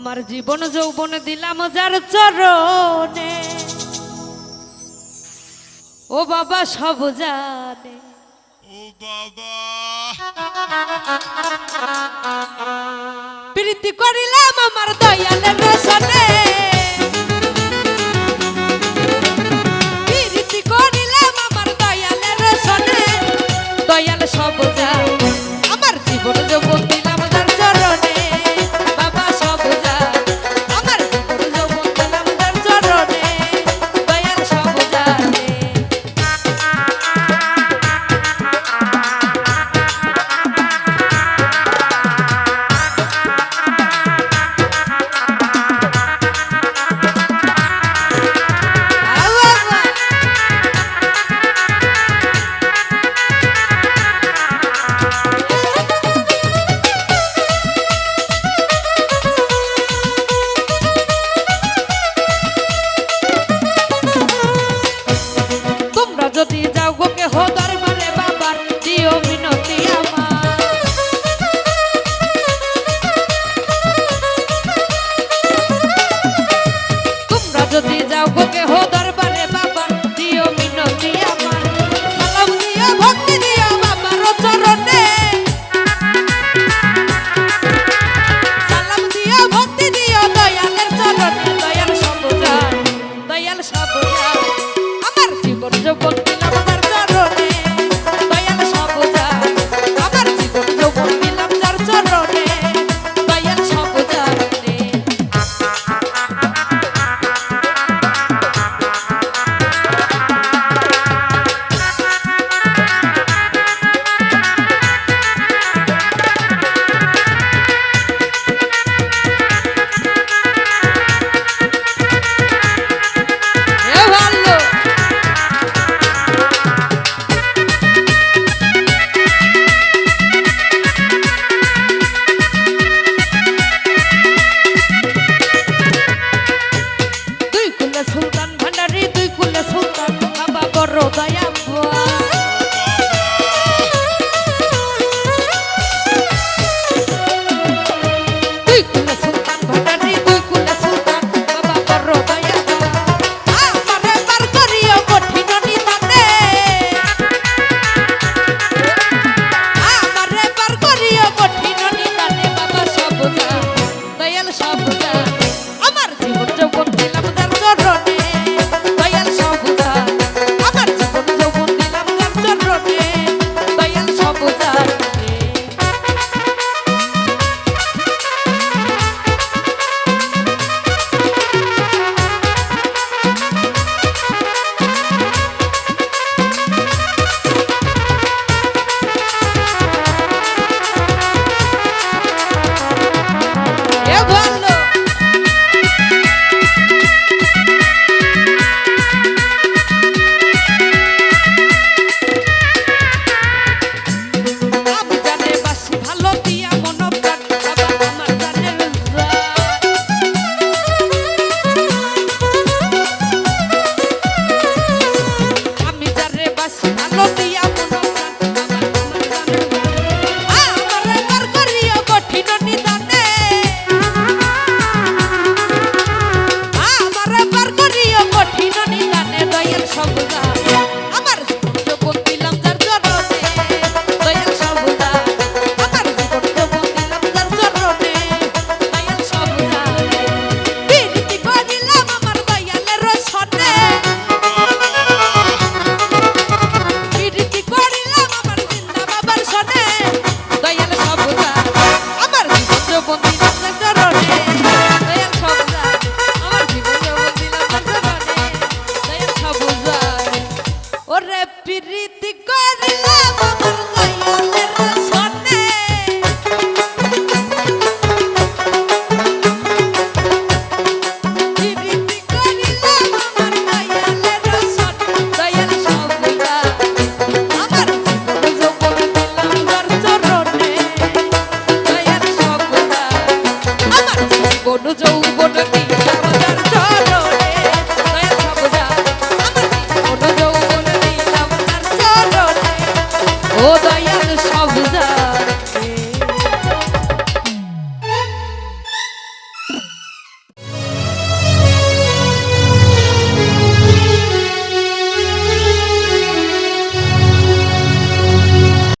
আমার জীবন যৌবন দিলাম যার চরণে। ও বাবা সব জানে। ও বাবা। প্রীতি করিলাম আমার দয়ালের রসনে। সব